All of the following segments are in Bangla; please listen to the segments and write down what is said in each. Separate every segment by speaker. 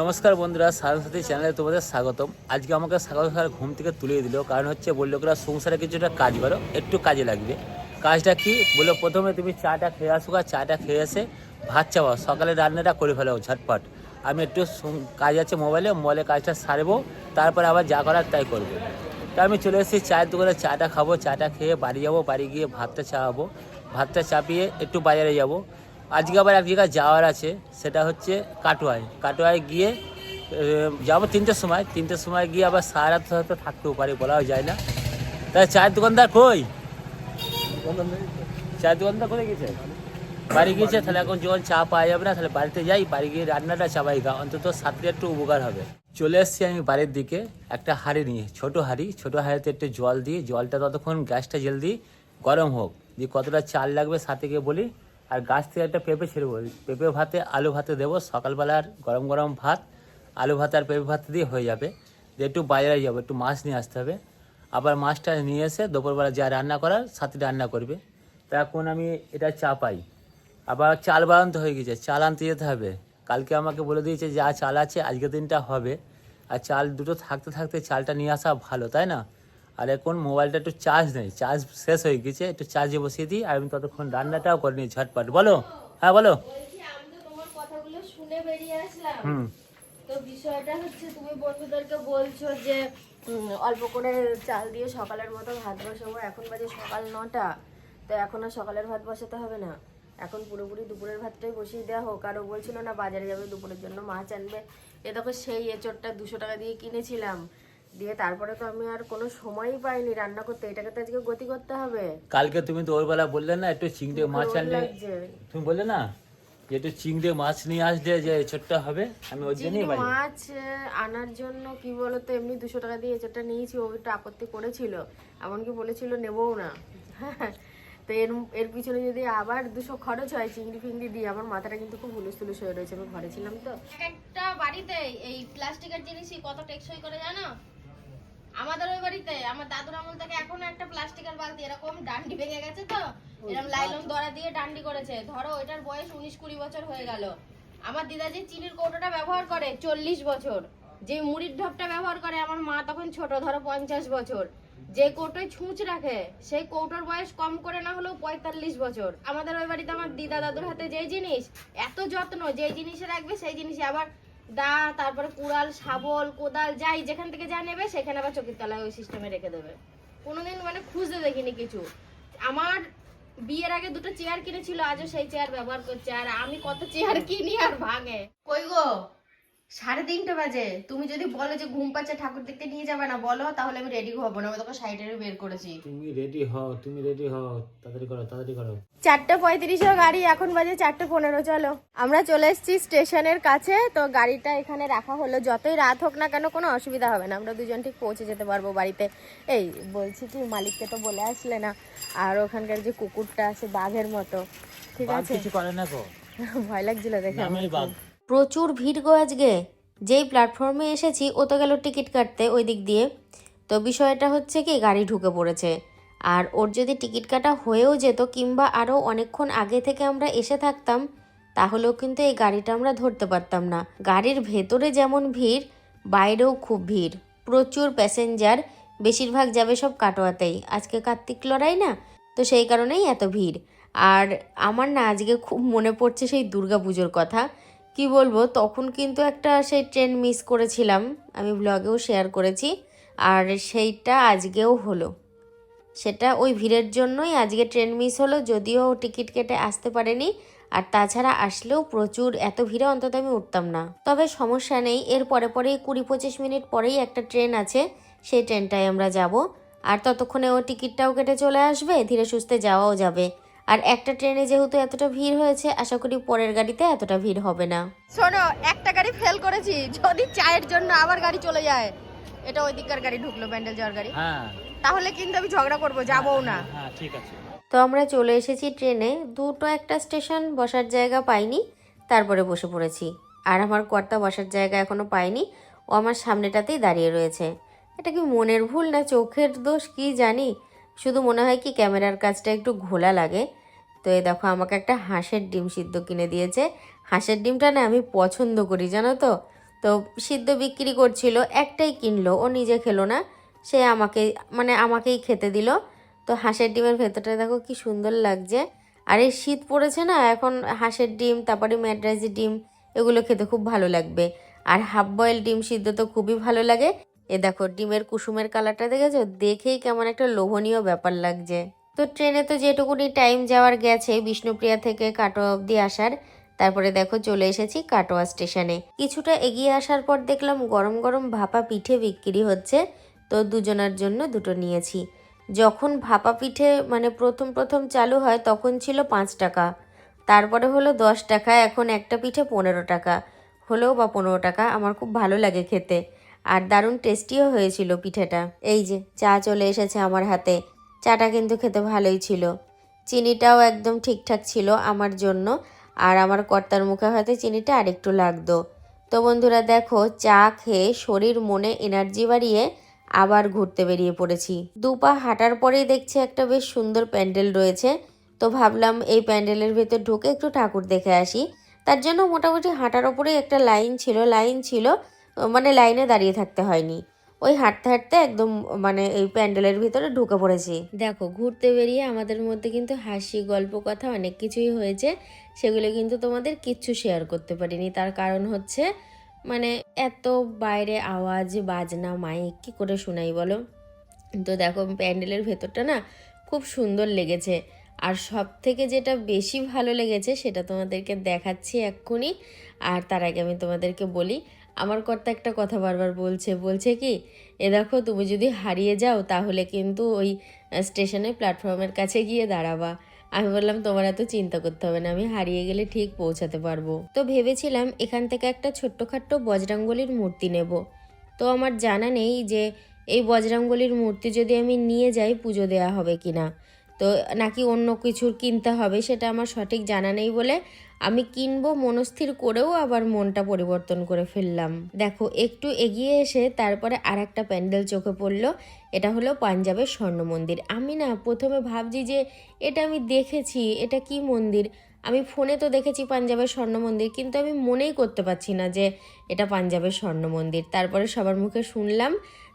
Speaker 1: নমস্কার বন্ধুরা সাথী চ্যানেলে তোমাদের স্বাগতম। আজকে আমাকে সকাল সকাল ঘুম থেকে তুলে দিল, কারণ হচ্ছে বলল ওরা সংসারে কিছুটা কাজ করো, একটু কাজে লাগবে। কাজটা কি? বলল, প্রথমে তুমি চাটা খেয়ে আসো, আর চাটা খেয়ে এসে ভাত চাওয়া সকালে রান্নাটা করে ফেলো ঝটপট। আমি একটু কাজ আছে মোবাইলে মোবাইলে কাজটা সারবো, তারপরে আবার যা করার তাই করব। তা আমি চলে এসেছি চায়ের দোকানে, চাটা খাব, চাটা খেয়ে বাড়ি যাব, বাড়ি গিয়ে ভাতটা চাপাবো ভাতটা চাপিয়ে একটু বাজারে যাব। আজকে আবার এক জায়গায় যাওয়ার আছে, সেটা হচ্ছে কাটোয়ায়। কাটোয়ায় গিয়ে যাব তিনটের সময়। তিনটের সময় গিয়ে আবার সারা রাত হয়তো থাকতেও পারি, বলাও যায় না। তাই চায়ের দোকানদার কই? চায়ের দোকানদার করে গেছে? বাড়ি গিয়েছে, তাহলে এখন যখন চা পাওয়া যাবে না, তাহলে বাড়িতে যাই। বাড়ি গিয়ে রান্নাটা চাপাই গা অন্তত সাথে একটু উপকার হবে। চলে এসেছি আমি বাড়ির দিকে, একটা হাঁড়ি নিয়ে, ছোট হাঁড়ি। ছোট হাঁড়িতে একটু জল দিই জলটা ততক্ষণ গ্যাসটা জলদি গরম হোক। দিয়ে কতটা চাল লাগবে সাথে গিয়ে বলি আর গাছ থেকে একটা পেঁপে ছেড়ে বলি পেঁপে ভাতে আলু ভাতে দেবো। সকালবেলার গরম গরম ভাত, আলু ভাত আর পেঁপে ভাত দিয়ে হয়ে যাবে। দিয়ে একটু বাজারে যাব, একটু মাছ নিয়ে আসতে হবে। আবার মাছটা নিয়ে এসে দুপুরবেলা যা রান্না করার সাথে রান্না করবে। তা এখন আমি এটা চা পাই। আবার চাল বাড়ান্ত হয়ে গেছে, চাল আনতে যেতে হবে। কালকে আমাকে বলে দিয়েছে যা চাল আছে, আজকের দিনটা হবে। আর চাল দুটো থাকতে থাকতে চালটা নিয়ে আসা ভালো, তাই না? আর এখন মোবাইলটা একটু চার্জ নেই চার্জ শেষ হয়ে গেছে একটু চার্জে বসিয়ে দিই আর আমি ততক্ষণ রান্নাটাও করে নিই ঝটপট। বলো? হ্যাঁ বলো। হুম।
Speaker 2: তো বিষয়টা হচ্ছে তুমি বন্ধুদেরকে বলছো যে অল্প করে চাল দিয়ে সকালের মতো ভাত বসাবো। এখন বাজে সকাল নটা। তো এখন আর সকালের ভাত বসাতে হবে না। এখন পুরোপুরি দুপুরের ভাতটাই বসিয়ে দেওয়া হোক। আরও বলছিল না বাজারে যাবে দুপুরের জন্য মাছ আনবে। এ দেখো সেই এচোরটা দুশো টাকা দিয়ে কিনেছিলাম। দিয়ে তারপরে তো আমি আর কোনো সময়ই পাইনি রান্না করতে। এটাকে তো আজকে গতি করতে হবে।
Speaker 1: কালকে তুমি তো ওরবেলা বললে না একটু চিংড়ি মাছ আনলে। তুমি বললে না যে একটু চিংড়ি মাছ নিয়ে আসলে যে ছোট্ট হবে আমি ওর জন্যই বাড়ি
Speaker 2: মাছ আনার জন্য কি বলতো এমনি দুশো টাকা দিয়ে এচোরটা নিয়েছি ও একটু আপত্তি করেছিল। এমনকি বলেছিল নেবও না। তো এর এর পিছনে যদি আবার দুশো খরচ হয় চিংড়ি ফিংড়ি দিয়ে আমার মাথাটা কিন্তু খুব হুলুস তুলুস হয়ে রয়েছে। আমি ঘরে ছিলাম তো।
Speaker 3: একটা বাড়িতে এই প্লাস্টিকের জিনিসই কত টেকসই করে জানো? আমাদের ওই বাড়িতে আমার দাদুর আমল থেকে এখনও একটা প্লাস্টিকের বালতি এরকম ডান্ডি ভেঙে গেছে তো? এরকম লাইলন দড়া দিয়ে ডান্ডি করেছে। ধরো এটার বয়স উনিশ কুড়ি বছর হয়ে গেল। আমার দিদা যে চিনির কৌটোটা ব্যবহার করে চল্লিশ বছর যে মুড়ির ঢপটা ব্যবহার করে আমার মা তখন ছোট ধরো পঞ্চাশ বছর যে কৌটোয় ছুঁচ রাখে সেই কৌটোর বয়স কম করে না হলেও পঁয়তাল্লিশ বছর। আমাদের ওই বাড়িতে আমার দিদা দাদুর হাতে যেই জিনিস এত যত্ন যেই জিনিসে রাখবে সেই জিনিসে আবার দা তারপরে কুড়াল, শাবল, কোদাল, যাই যেখান থেকে যা নেবে, সেখানে আবার চকির তলায় ওই সিস্টেমে রেখে দেবে। কোনোদিন মানে খুঁজতে দেখিনি কিছু। আমার বিয়ের আগে দুটো চেয়ার কিনেছিল, আজও সেই চেয়ার ব্যবহার করছে, আর আমি কত চেয়ার কিনি আর ভাঙে। কই গো? সাড়ে তিনটে বাজে। তুমি যদি বলো যে ঘুম পাচ্ছে ঠাকুর দেখতে নিয়ে যাবে না বলো তাহলে আমি রেডি হব না। আমি তোকে সাইডে বের করেছি।
Speaker 1: তুমি রেডি হও তুমি রেডি হও। তাড়াতাড়ি করো তাড়াতাড়ি করো।
Speaker 2: চারটে পঁয়ত্রিশের গাড়ি এখন বাজে চারটে পনেরো চলো। আমরা চলে এসেছি স্টেশনের কাছে তো গাড়িটা এখানে রাখা হলো। যতই রাত হোক না কেন কোনো অসুবিধা হবে না। আমরা দুজন ঠিক পৌঁছে যেতে পারব বাড়িতে। এই বলছি কি মালিককে তো বলে আসলে না। আর ওখানকার যে কুকুরটা আছে বাঘের মতো। ঠিক আছে?
Speaker 1: কিছু করে না গো
Speaker 2: ভয় লাগছিল দেখে
Speaker 1: নামেই বাঘ।
Speaker 4: প্রচুর ভিড় গো আজকে। যেই প্ল্যাটফর্মে এসেছি, ও তো গেল টিকিট কাটতে ওই দিক দিয়ে। তো বিষয়টা হচ্ছে কি, গাড়ি ঢুকে পড়েছে। আর ওর যদি টিকিট কাটা হয়েও যেত, কিংবা আরও অনেকক্ষণ আগে থেকে আমরা এসে থাকতাম, তাহলেও কিন্তু এই গাড়িটা আমরা ধরতে পারতাম না। গাড়ির ভেতরে যেমন ভিড়, বাইরেও খুব ভিড়। প্রচুর প্যাসেঞ্জার বেশিরভাগ যাবে সব কাটোয়াতেই। আজকে কার্তিক লড়াই না, তো সেই কারণেই এত ভিড়। আর আমার না আজকে খুব মনে পড়ছে সেই দুর্গা পুজোর কথা। কি বলব, তখন কিন্তু একটা সেই ট্রেন মিস করেছিলাম। আমি ব্লগেও শেয়ার করেছি। আর সেইটা আজকেও হলো। সেটা ওই ভিড়ের জন্যই আজকে ট্রেন মিস হলো, যদিও টিকিট কেটে আসতে পারেনি। আর তাছাড়া আসলেও প্রচুর, এত ভিড়ে অন্তত আমি উঠতাম না। তবে সমস্যা নেই, এর পরে পরেই কুড়ি পঁচিশ মিনিট পরেই একটা ট্রেন আছে, সেই ট্রেনটায় আমরা যাব। আর ততক্ষণে ও টিকিটটাও কেটে চলে আসবে, ধীরে সুস্থে যাওয়াও যাবে। আর একটা ট্রেনে যেহেতু এতটা ভিড় হয়েছে আশা করি পরের গাড়িতে এতটা ভিড় হবে না।
Speaker 2: শোনো একটা গাড়ি ফেল করেছি যদি চায়ের জন্য আবার গাড়ি চলে যায় এটা ওই দিককার গাড়ি ঢুকলো ব্যান্ডেল যাওয়ার গাড়ি।
Speaker 1: হ্যাঁ।
Speaker 2: তাহলে কিন্তু আমি ঝগড়া করব যাবও না।
Speaker 1: হ্যাঁ ঠিক আছে।
Speaker 4: তো আমরা চলে এসেছি ট্রেনে দুটো একটা স্টেশন বসার জায়গা পাইনি তারপরে বসে পড়েছি। আর আমার কর্তা বসার জায়গা এখনও পাইনি ও আমার সামনেটাতেই দাঁড়িয়ে রয়েছে। এটা কি মনের ভুল না চোখের দোষ কি জানি? শুধু মনে হয় কি ক্যামেরার কাজটা একটু ঘোলা লাগে। তো এই দেখো, আমাকে একটা হাঁসের ডিম সিদ্ধ কিনে দিয়েছে। হাঁসের ডিমটা না আমি পছন্দ করি, জানো তো? তো সিদ্ধ বিক্রি করছিল, একটাই কিনলো, ও নিজে খেলো না। সে আমাকে মানে আমাকেই খেতে দিল। তো হাঁসের ডিমের ভেতরটা দেখো কি সুন্দর লাগছে। আর এই শীত পড়েছে না, এখন হাঁসের ডিম, তারপরে ম্যাড্রাইজি ডিম, এগুলো খেতে খুব ভালো লাগবে। আর হাফ বয়েল ডিম সিদ্ধ তো খুবই ভালো লাগে। এ দেখো, ডিমের কুসুমের কালারটা দেখেছ? দেখেই কেমন একটা লোভনীয় ব্যাপার লাগছে। তো ট্রেনে তো যেটুকুনি টাইম যাওয়ার গেছে, বিষ্ণুপ্রিয়া থেকে কাটোয়া অবধি আসার। তারপরে দেখো, চলে এসেছি কাটোয়া স্টেশনে। কিছুটা এগিয়ে আসার পর দেখলাম গরম গরম ভাপা পিঠে বিক্রি হচ্ছে। তো দুজনের জন্য দুটো নিয়েছি। যখন ভাপা পিঠে মানে প্রথম প্রথম চালু হয়, তখন ছিল পাঁচ টাকা। তারপরে হলো দশ টাকা, এখন একটা পিঠে পনেরো টাকা। হলেও বা পনেরো টাকা, আমার খুব ভালো লাগে খেতে। আর দারুণ টেস্টিও হয়েছিল পিঠেটা। এই যে, চা চলে এসেছে আমার হাতে। চাটা কিন্তু খেতে ভালোই ছিল। চিনিটাও একদম ঠিকঠাক ছিল আমার জন্য। আর আমার কর্তার মুখে হয়তো চিনিটা আরেকটু লাগতো। তো বন্ধুরা দেখো, চা খেয়ে শরীর, মনে এনার্জি বাড়িয়ে আবার ঘুরতে বেরিয়ে পড়েছি। দুপা হাঁটার পরেই দেখছি একটা বেশ সুন্দর প্যান্ডেল রয়েছে। তো ভাবলাম এই প্যান্ডেলের ভেতর ঢুকে একটু ঠাকুর দেখে আসি। তার জন্য মোটামুটি হাঁটার ওপরেই একটা লাইন ছিল লাইন ছিল। মানে লাইনে দাঁড়িয়ে থাকতে হয়নি। ওই হাঁটতে হাঁটতে একদম মানে এই প্যান্ডেলের ভিতরে ঢুকে পড়েছি। দেখো, ঘুরতে বেরিয়ে আমাদের মধ্যে কিন্তু হাসি, গল্প কথা অনেক কিছুই হয়েছে। সেগুলো কিন্তু তোমাদের কিচ্ছু শেয়ার করতে পারিনি। তার কারণ হচ্ছে মানে এত বাইরে আওয়াজ, বাজনা মাইক কী করে শোনাই বলো? তো দেখো, প্যান্ডেলের ভেতরটা না খুব সুন্দর লেগেছে। আর সব থেকে যেটা বেশি ভালো লেগেছে, সেটা তোমাদেরকে দেখাচ্ছি এক্ষুনি। আর তার আগে আমি তোমাদেরকে বলি আমার কর্তা একটা কথা বারবার বলছে বলছে কি, এ দেখো, তুমি যদি হারিয়ে যাও, তাহলে কিন্তু ওই স্টেশনে প্ল্যাটফর্মের কাছে গিয়ে দাঁড়াবা। আমি বললাম, তোমার এত চিন্তা করতে হবে না, আমি হারিয়ে গেলে ঠিক পৌঁছাতে পারব। তো ভেবেছিলাম, এখান থেকে একটা ছোট্টখাট্ট বজরাঙ্গলির মূর্তি নেব। তো আমার জানা নেই যে, এই বজরাঙ্গলির মূর্তি যদি আমি নিয়ে যাই, পুজো দেওয়া হবে কি না তো নাকি অন্য কিছুর কিনতে হবে, সেটা আমার সঠিক জানা নেই বলে আমি কিনবো মনস্থির করেও আবার মনটা পরিবর্তন করে ফেললাম। দেখো, একটু এগিয়ে এসে তারপরে আর একটা প্যান্ডেল চোখে পড়ল। এটা হলো পাঞ্জাবের স্বর্ণ মন্দির। আমি না, প্রথমে ভাবছি যে এটা আমি দেখেছি, এটা কি মন্দির? আমি ফোনে তো দেখেছি পাঞ্জাবের স্বর্ণ মন্দির, কিন্তু আমি মনেই করতে পারছি না যে এটা পাঞ্জাবের স্বর্ণ মন্দির। তারপরে সবার মুখে শুনলাম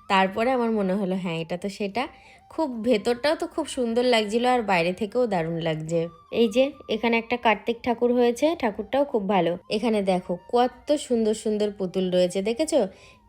Speaker 4: তারপরে আমার মনে হলো হ্যাঁ এটা তো সেটা। খুব ভেতরটাও তো খুব সুন্দর লাগছিল আর বাইরে থেকেও দারুণ লাগছে। এই যে, এখানে একটা কার্তিক ঠাকুর হয়েছে, ঠাকুরটাও খুব ভালো। এখানে দেখো, কত সুন্দর সুন্দর পুতুল রয়েছে, দেখেছ?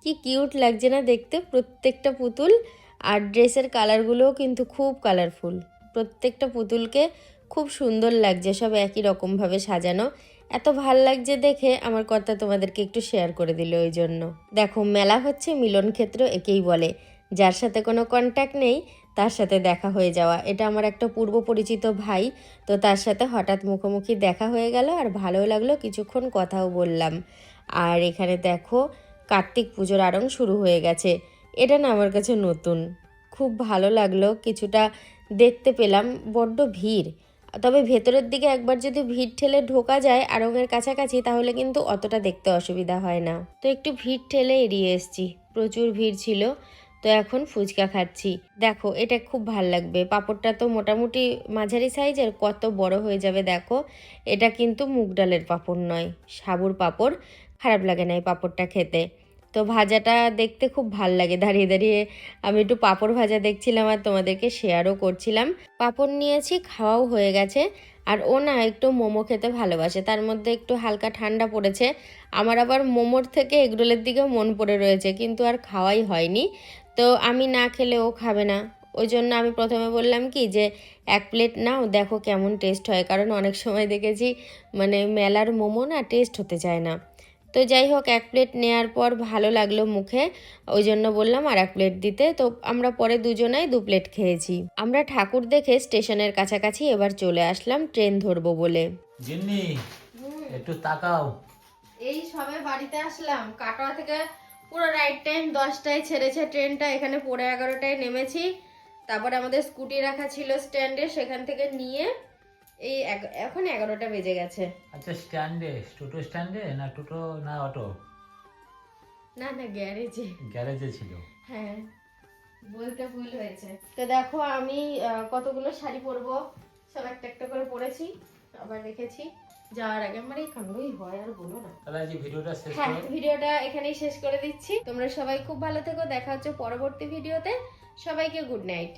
Speaker 4: কি কিউট লাগছে না দেখতে? প্রত্যেকটা পুতুল আর ড্রেসের কালারগুলোও কিন্তু খুব কালারফুল। প্রত্যেকটা পুতুলকে খুব সুন্দর লাগছে, সব একই রকমভাবে সাজানো। এত ভালো লাগছে দেখে আমার কথা তোমাদেরকে একটু শেয়ার করে দিল ওই জন্য দেখো, মেলা হচ্ছে, মিলন ক্ষেত্র একেই বলে। যার সাথে কোনো কন্ট্যাক্ট নেই, তার সাথে দেখা হয়ে যাওয়া। এটা আমার একটা পূর্ব পরিচিত ভাই, তো তার সাথে হঠাৎ মুখোমুখি দেখা হয়ে গেল আর ভালো লাগল, কিছুক্ষণ কথাও বললাম। আর এখানে দেখো, কার্তিক পুজোর আরং শুরু হয়ে গেছে। এটা না আমার কাছে নতুন। খুব ভালো লাগল, কিছুটা দেখতে পেলাম, বড্ড ভিড়। তবে ভেতরের দিকে একবার যদি ভিড় ঠেলে ঢোকা যায় আড়ঙের কাছাকাছি, তাহলে কিন্তু অতটা দেখতে অসুবিধা হয় না। তো একটু ভিড় ঠেলে এড়িয়ে এসছি। প্রচুর ভিড় ছিল। তো এখন ফুচকা খাচ্ছি। দেখো, এটা খুব ভালো লাগবে। পাঁপড়টা তো মোটামুটি মাঝারি সাইজের, কত বড় হয়ে যাবে দেখো। এটা কিন্তু মুগ ডালের পাঁপড় নয়, সাবুর পাঁপড়। খারাপ লাগে না এই পাঁপড়টা খেতে। তো ভাজাটা দেখতে খুব ভালো লাগে। দাঁড়িয়ে দাঁড়িয়ে আমি একটু পাঁপড় ভাজা দেখছিলাম আর তোমাদেরকে শেয়ারও করছিলাম। পাঁপড় নিয়েছি, খাওয়াও হয়ে গেছে। আর ও না একটু মোমো খেতে ভালোবাসে, তার মধ্যে একটু হালকা ঠান্ডা পড়েছে। আমার আবার মোমোর থেকে এগরোলের দিকে মন পড়ে রয়েছে, কিন্তু আর খাওয়াই হয়নি। তো আমি না খেলে ও খাবে না। ওই জন্য আমি প্রথমে বললাম কি যে, এক প্লেট নাও, দেখো কেমন টেস্ট হয়। কারণ অনেক সময় দেখেছি মানে মেলার মোমো না টেস্ট হতে চায় না। তো যাই হোক এক প্লেট নেওয়ার পর ভালো লাগল মুখে। ওই জন্য বললাম আর এক প্লেট দিতে। তো আমরা পরে দুজনাই দু প্লেট খেয়েছি। আমরা ঠাকুর দেখে স্টেশনের কাছাকাছি এবার চলে আসলাম ট্রেন ধরবো বলে।
Speaker 1: জিন্নি একটু তাকাও।
Speaker 3: এই সবে বাড়িতে আসলাম। কাটোয়া থেকে পুরো রাইট টাইম দশটায় ছেড়েছে ট্রেনটা। এখানে পড়ে এগারোটায় নেমেছি। তারপরে আমাদের স্কুটি রাখা ছিল স্ট্যান্ডে সেখান থেকে নিয়ে এই এখন এগারোটা বেজে গেছে।
Speaker 1: আচ্ছা স্ট্যান্ডে টোটো স্ট্যান্ডে না টোটো না অটো?
Speaker 3: না না গ্যারেজে।
Speaker 1: গ্যারেজে ছিল।
Speaker 3: হ্যাঁ বলতে ভুল হয়েছে। তো দেখো আমি কতগুলো শাড়ি পরবো সব একটা একটা করে পরেছি আবার রেখেছি
Speaker 4: যাওয়ার আগে আমার এই কাণ্ডই হয় আর বলো না।
Speaker 1: তাহলে আজ ভিডিওটা শেষ
Speaker 4: হ্যাঁ ভিডিওটা এখানেই শেষ করে দিচ্ছি। তোমরা সবাই খুব ভালো থেকো দেখা হচ্ছে পরবর্তী ভিডিওতে। সবাইকে গুড নাইট।